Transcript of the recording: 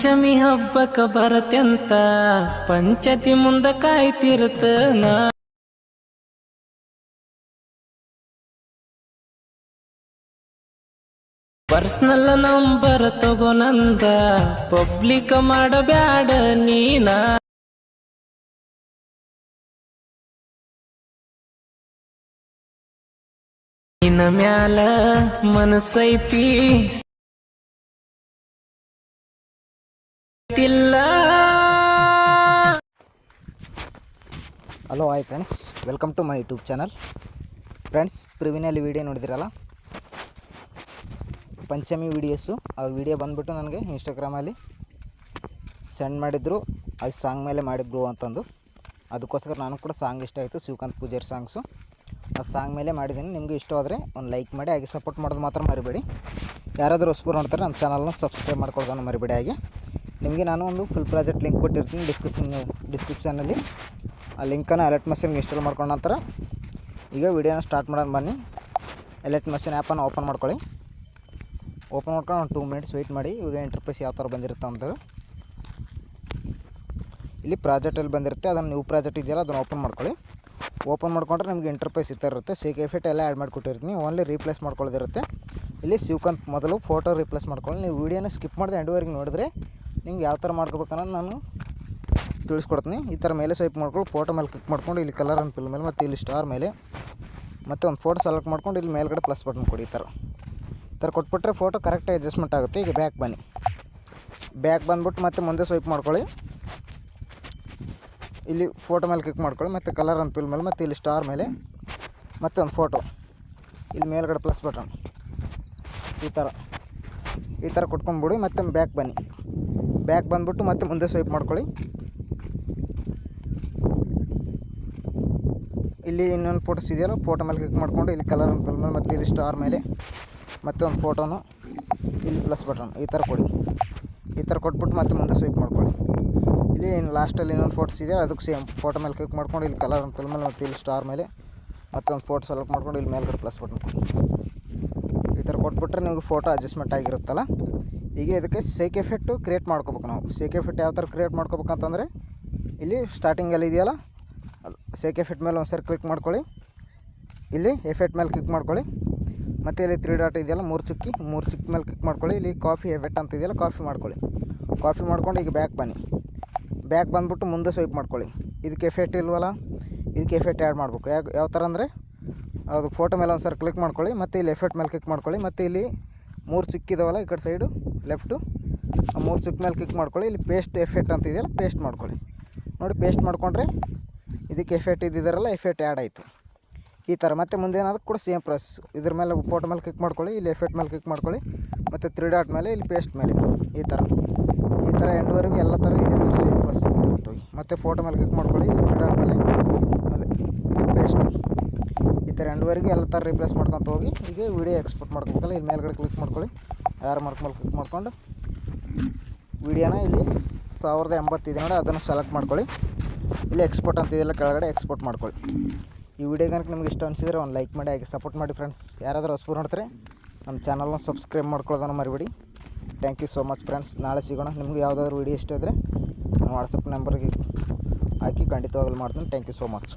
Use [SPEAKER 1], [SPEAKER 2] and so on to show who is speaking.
[SPEAKER 1] ಪಂಚಮಿ ಹಬ್ಬಕ್ಕ ಬರತ್ಯಂತ ಪಂಚತಿ ಮುಂದ ನಾ ಪರ್ಸ್ನಲ್ ನಂಬರ್ ತಗೋನಂದ ಪಬ್ಲಿಕ್ ಮಾಡಬ್ಯಾಡ ನೀನ. ನಿನ್ನ ಮ್ಯಾಲ ಮನಸ್ಸೈತಿ.
[SPEAKER 2] Hello hi friends welcome to my YouTube channel friends ಪ್ರಿವಿನಲ್ಲಿ video ನೋಡಿದಿರಲ್ಲ? ಪಂಚಮಿ ವಿಡಿಯೋಸು ಆ ವಿಡಿಯೋ ಬಂದುಬಿಟ್ಟು ನನಗೆ ಇನ್ಸ್ಟಾಗ್ರಾಮಲ್ಲಿ ಸೆಂಡ್ ಮಾಡಿದ್ರು. ಅದು ಸಾಂಗ್ ಮೇಲೆ ಮಾಡಿದ್ರು ಅಂತಂದು. ಅದಕ್ಕೋಸ್ಕರ ನಾನು ಕೂಡ ಸಾಂಗ್ ಇಷ್ಟ ಆಯಿತು ಶಿವಕಾಂತ್ ಪೂಜಾರಿ ಸಾಂಗ್ಸು ಆ ಸಾಂಗ್ ಮೇಲೆ ಮಾಡಿದ್ದೀನಿ. ನಿಮಗೂ ಇಷ್ಟವಾದರೆ ಒಂದು ಲೈಕ್ ಮಾಡಿ, ಹಾಗೆ ಸಪೋರ್ಟ್ ಮಾಡೋದು ಮಾತ್ರ ಮರಿಬೇಡಿ. ಯಾರಾದರೂ ಹೊಸಬರು ನೋಡ್ತಾರೆ ನಮ್ಮ ಚಾನಲ್ನ ಸಬ್ಸ್ಕ್ರೈಬ್ ಮಾಡ್ಕೊಳ್ಳೋದನ್ನು ಮರಿಬೇಡಿ ಹಾಗೆ. ನಿಮಗೆ ನಾನು ಒಂದು ಫುಲ್ ಪ್ರಾಜೆಕ್ಟ್ ಲಿಂಕ್ ಕೊಟ್ಟಿರ್ತೀನಿ ಡಿಸ್ಕ್ರಿಪ್ಷನ್ ಡಿಸ್ಕ್ರಿಪ್ಷನಲ್ಲಿ ಆ ಲಿಂಕನ್ನು ಅಲರ್ಟ್ ಮಷಿನ್ಗೆ ಇನ್ಸ್ಟಾಲ್ ಮಾಡ್ಕೊಂಡ ನಂತರ ಈಗ ವಿಡಿಯೋನ ಸ್ಟಾರ್ಟ್ ಮಾಡೋಣ ಬನ್ನಿ. ಎಲೆಕ್ಟ್ ಮಷಿನ್ ಆ್ಯಪನ್ನು ಓಪನ್ ಮಾಡ್ಕೊಳ್ಳಿ. ಓಪನ್ ಮಾಡ್ಕೊಂಡು ಒಂದು ಟೂ ಮಿನಿಟ್ಸ್ ವೆಯ್ಟ್ ಮಾಡಿ. ಇವಾಗ ಇಂಟರ್ಫೇಸ್ ಯಾವ ಥರ ಬಂದಿರುತ್ತೆ ಅಂತ ಇಲ್ಲಿ ಪ್ರಾಜೆಕ್ಟಲ್ಲಿ ಬಂದಿರುತ್ತೆ. ಅದನ್ನು ನೀವು ಪ್ರಾಜೆಕ್ಟ್ ಇದೆಯಲ್ಲ, ಅದನ್ನು ಓಪನ್ ಮಾಡ್ಕೊಳ್ಳಿ. ಓಪನ್ ಮಾಡ್ಕೊಂಡ್ರೆ ನಿಮಗೆ ಇಂಟರ್ಫೇಸ್ ಈ ಥರ ಇರುತ್ತೆ. ಸೇಕ್ ಎಫೆಕ್ಟ್ ಎಲ್ಲ ಆ್ಯಡ್ ಮಾಡಿಕೊಟ್ಟಿರ್ತೀನಿ ಓನ್ಲಿ ರೀಪ್ಲೇಸ್ ಮಾಡ್ಕೊಳ್ಳೋದಿರುತ್ತೆ. ಇಲ್ಲಿ ಶಿವಕಾಂತ್ ಮೊದಲು ಫೋಟೋ ರೀಪ್ಲೇಸ್ ಮಾಡ್ಕೊಳ್ಳಿ. ನೀವು ವೀಡಿಯೋನ ಸ್ಕಿಪ್ ಮಾಡಿದೆ ಎಂಡುವರೆಗೆ ನೋಡಿದ್ರೆ ನಿಮ್ಗೆ ಯಾವ ಥರ ಮಾಡ್ಕೋಬೇಕನ್ನೋದು ನಾನು ತಿಳಿಸ್ಕೊಡ್ತೀನಿ. ಈ ಥರ ಮೇಲೆ ಸ್ವೈಪ್ ಮಾಡ್ಕೊಂಡು ಫೋಟೋ ಮೇಲೆ ಕ್ಲಿಕ್ ಮಾಡ್ಕೊಂಡು ಇಲ್ಲಿ ಕಲರ್ ಅನ್ನು ಫಿಲ್ ಮೇಲೆ ಮತ್ತು ಇಲ್ಲಿ ಸ್ಟಾರ್ ಮೇಲೆ ಮತ್ತು ಒಂದು ಫೋಟೋ ಸೆಲೆಕ್ಟ್ ಮಾಡ್ಕೊಂಡು ಇಲ್ಲಿ ಮೇಲ್ಗಡೆ ಪ್ಲಸ್ ಬಟನ್ ಕೊಡಿ ಈ ಥರ. ಈ ಥರ ಕೊಟ್ಬಿಟ್ರೆ ಫೋಟೋ ಕರೆಕ್ಟಾಗಿ ಅಡ್ಜಸ್ಟ್ಮೆಂಟ್ ಆಗುತ್ತೆ. ಈಗ ಬ್ಯಾಕ್ ಬನ್ನಿ. ಬ್ಯಾಕ್ ಬಂದ್ಬಿಟ್ಟು ಮತ್ತೆ ಮುಂದೆ ಸ್ವೈಪ್ ಮಾಡ್ಕೊಳ್ಳಿ. ಇಲ್ಲಿ ಫೋಟೋ ಮೇಲೆ ಕ್ಲಿಕ್ ಮಾಡ್ಕೊಳ್ಳಿ. ಮತ್ತು ಕಲರ್ ಅನ್ನು ಫಿಲ್ ಮೇಲೆ ಮತ್ತು ಇಲ್ಲಿ ಸ್ಟಾರ್ ಮೇಲೆ ಮತ್ತು ಒಂದು ಫೋಟೋ ಇಲ್ಲಿ ಮೇಲ್ಗಡೆ ಪ್ಲಸ್ ಬಟನ್ ಈ ಥರ. ಈ ಥರ ಕೊಟ್ಕೊಂಡ್ಬಿಡಿ ಮತ್ತೆ ಬ್ಯಾಕ್ ಬನ್ನಿ. ಬ್ಯಾಕ್ ಬಂದ್ಬಿಟ್ಟು ಮತ್ತೆ ಮುಂದೆ ಸ್ವೈಪ್ ಮಾಡ್ಕೊಳ್ಳಿ. ಇಲ್ಲಿ ಇನ್ನೊಂದು ಫೋಟೋಸ್ ಇದೆಯಲ್ಲ ಫೋಟೋ ಮೇಲೆ ಕ್ಲಿಕ್ ಮಾಡ್ಕೊಂಡು ಇಲ್ಲಿ ಕಲರ್ ಮೇಲೆ ಮತ್ತೆ ಇಲ್ಲಿ ಸ್ಟಾರ್ ಮೇಲೆ ಮತ್ತೆ ಒಂದು ಫೋಟೋನು ಇಲ್ಲಿ ಪ್ಲಸ್ ಬಟನ್ ಈ ಥರ ಕೊಡಿ. ಈ ಥರ ಕೊಟ್ಬಿಟ್ಟು ಮತ್ತೆ ಮುಂದೆ ಸ್ವೀಪ್ ಮಾಡ್ಕೊಳ್ಳಿ. ಇಲ್ಲಿ ಇನ್ನು ಲಾಸ್ಟಲ್ಲಿ ಇನ್ನೊಂದು ಫೋಟೋಸ್ ಇದೆಯಲ್ಲ, ಅದಕ್ಕೆ ಸೇಮ್ ಫೋಟೋ ಮೇಲೆ ಕ್ಲಿಕ್ ಮಾಡ್ಕೊಂಡು ಇಲ್ಲಿ ಕಲರ್ ಮೇಲೆ ಮತ್ತೆ ಇಲ್ಲಿ ಸ್ಟಾರ್ ಮೇಲೆ ಮತ್ತೊಂದು ಫೋಟೋ ಸೆಲೆಕ್ಟ್ ಮಾಡ್ಕೊಂಡು ಇಲ್ಲಿ ಮೇಲ್ಗಡೆ ಪ್ಲಸ್ ಬಟನ್ ಕೊಡಿ. ಈ ಥರ ಕೊಟ್ಬಿಟ್ರೆ ನಿಮಗೆ ಫೋಟೋ ಅಡ್ಜಸ್ಟ್ಮೆಂಟ್ ಆಗಿರುತ್ತಲ್ಲ. ಈಗ ಇದಕ್ಕೆ ಸೇಕ್ ಎಫೆಕ್ಟು ಕ್ರಿಯೇಟ್ ಮಾಡ್ಕೋಬೇಕು ನಾವು. ಸೇಕ್ ಎಫೆಕ್ಟ್ ಯಾವ ಥರ ಕ್ರಿಯೇಟ್ ಮಾಡ್ಕೋಬೇಕಂತಂದರೆ ಇಲ್ಲಿ ಸ್ಟಾರ್ಟಿಂಗಲ್ಲಿ ಇದೆಯಲ್ಲ? ಅದು ಸೇಕ್ ಎಫೆಕ್ಟ್ ಮೇಲೆ ಒಂದು ಸರಿ ಕ್ಲಿಕ್ ಮಾಡ್ಕೊಳ್ಳಿ. ಇಲ್ಲಿ ಎಫೆಕ್ಟ್ ಮೇಲೆ ಕ್ಲಿಕ್ ಮಾಡ್ಕೊಳ್ಳಿ. ಮತ್ತು ಇಲ್ಲಿ ತ್ರೀ ಡಾಟ್ ಇದೆಯಲ್ಲ, ಮೂರು ಚುಕ್ಕಿ ಮೂರು ಚುಕ್ಕಿ ಮೇಲೆ ಕ್ಲಿಕ್ ಮಾಡ್ಕೊಳ್ಳಿ. ಇಲ್ಲಿ ಕಾಫಿ ಎಫೆಕ್ಟ್ ಅಂತ ಇದೆಯಲ್ಲ ಕಾಫಿ ಮಾಡ್ಕೊಳ್ಳಿ. ಕಾಫಿ ಮಾಡ್ಕೊಂಡು ಈಗ ಬ್ಯಾಕ್ ಬನ್ನಿ. ಬ್ಯಾಕ್ ಬಂದ್ಬಿಟ್ಟು ಮುಂದೆ ಸ್ವೈಪ್ ಮಾಡ್ಕೊಳ್ಳಿ. ಇದಕ್ಕೆ ಎಫೆಕ್ಟ್ ಇಲ್ವಲ್ಲ? ಇದಕ್ಕೆ ಎಫೆಕ್ಟ್ ಆ್ಯಡ್ ಮಾಡಬೇಕು. ಯಾವ ಯಾವ ಥರ ಅಂದರೆ, ಅದು ಫೋಟೋ ಮೇಲೆ ಒಂದು ಸರಿ ಕ್ಲಿಕ್ ಮಾಡ್ಕೊಳ್ಳಿ. ಮತ್ತು ಇಲ್ಲಿ ಎಫೆಕ್ಟ್ ಮೇಲೆ ಕ್ಲಿಕ್ ಮಾಡ್ಕೊಳ್ಳಿ. ಮತ್ತು ಇಲ್ಲಿ ಮೂರು ಚುಕ್ಕಿದಾವಲ್ಲ ಈ ಕಡೆ ಸೈಡು, ಲೆಫ್ಟು. ಆ ಮೂರು ಚುಕ್ ಮೇಲೆ ಕ್ಲಿಕ್ ಮಾಡ್ಕೊಳ್ಳಿ. ಇಲ್ಲಿ ಪೇಸ್ಟ್ ಎಫೆಕ್ಟ್ ಅಂತ ಇದೆಯಲ್ಲ ಪೇಸ್ಟ್ ಮಾಡ್ಕೊಳ್ಳಿ. ನೋಡಿ ಪೇಸ್ಟ್ ಮಾಡಿಕೊಂಡ್ರೆ ಇದಕ್ಕೆ ಎಫೆಕ್ಟ್ ಇದ್ದಿದ್ದಾರಲ್ಲ ಎಫೆಕ್ಟ್ ಆ್ಯಡ್ ಆಯಿತು. ಈ ಥರ. ಮತ್ತೆ ಮುಂದೆ ಏನಾದ್ರು ಕೂಡ ಸೇಮ್ ಪ್ರೆಸ್ ಇದ್ರ ಮೇಲೆ ಫೋಟೋ ಮೇಲೆ ಕ್ಲಿಕ್ ಮಾಡ್ಕೊಳ್ಳಿ, ಇಲ್ಲಿ ಎಫೆಕ್ಟ್ ಮೇಲೆ ಕ್ಲಿಕ್ ಮಾಡ್ಕೊಳ್ಳಿ. ಮತ್ತು ತ್ರೀ ಡಾಟ್ ಮೇಲೆ, ಇಲ್ಲಿ ಪೇಸ್ಟ್ ಮೇಲೆ. ಈ ಥರ. ಈ ಥರ ಎಂಡ್ವರೆಗೂ ಎಲ್ಲ ಥರ ಇದೇ ಥರ ಸೇಮ್ ಪ್ರೆಸ್ ಮಾಡ್ಕೊತೀವಿ. ಮತ್ತು ಫೋಟೋ ಮೇಲೆ ಕ್ಲಿಕ್ ಮಾಡ್ಕೊಳ್ಳಿ, ಇಲ್ಲಿ ತ್ರೀ ಡಾಟ್ ಮೇಲೆ. ಆಮೇಲೆ ಇಲ್ಲಿ ಪೇಸ್ಟ್ ಥರ ಎಂಡ್ವರೆಗೆ ಎಲ್ಲ ಥರ ರಿಪ್ಲೇಸ್ ಮಾಡ್ಕೊತ ಹೋಗಿ, ಈಗ ವಿಡಿಯೋ ಎಕ್ಸ್ಪೋರ್ಟ್ ಮಾಡ್ಕೋಬೇಕಲ್ಲ ಇಲ್ಲಿ ಮೇಲ್ಗಡೆ ಕ್ಲಿಕ್ ಮಾಡ್ಕೊಳ್ಳಿ. ಯಾರು ಮಾರ್ಕ್ ಮೇಲೆ ಕ್ಲಿಕ್ ಮಾಡ್ಕೊಂಡು ವಿಡಿಯೋನ ಇಲ್ಲಿ ಸಾವಿರದ ಎಂಬತ್ತಿದೆ ನೋಡಿ ಅದನ್ನು ಸೆಲೆಕ್ಟ್ ಮಾಡ್ಕೊಳ್ಳಿ. ಇಲ್ಲಿ ಎಕ್ಸ್ಪೋರ್ಟ್ ಅಂತ ಇದೆಲ್ಲ ಕೆಳಗಡೆ ಎಕ್ಸ್ಪೋರ್ಟ್ ಮಾಡ್ಕೊಳ್ಳಿ. ಈ ವಿಡಿಯೋ ಕనుక ನಿಮ್ಗೆ ಇಷ್ಟ ಅನಿಸಿದ್ರೆ ಒಂದು ಲೈಕ್ ಮಾಡಿ, ಹಾಗೆ ಸಪೋರ್ಟ್ ಮಾಡಿ ಫ್ರೆಂಡ್ಸ್ ಯಾರಾದರೂ ಹೊಸಬರು ನೋಡ್ತಾರೆ, ನಮ್ಮ ಚಾನಲ್ನ ಸಬ್ಸ್ಕ್ರೈಬ್ ಮಾಡ್ಕೊಳ್ಳೋದನ್ನು ಮರಿಬೇಡಿ. Thank you so much friends ನಾಳೆ ಸಿಗೋಣ. ನಿಮ್ಗೆ ಯಾವುದಾದ್ರು ವಿಡಿಯೋ ಇಷ್ಟ ಇದ್ದರೆ ವಾಟ್ಸಪ್ ನಂಬರ್ಗೆ ಹಾಕಿ ಖಂಡಿತವಾಗಲು ಮಾಡ್ತೀನಿ. Thank you so much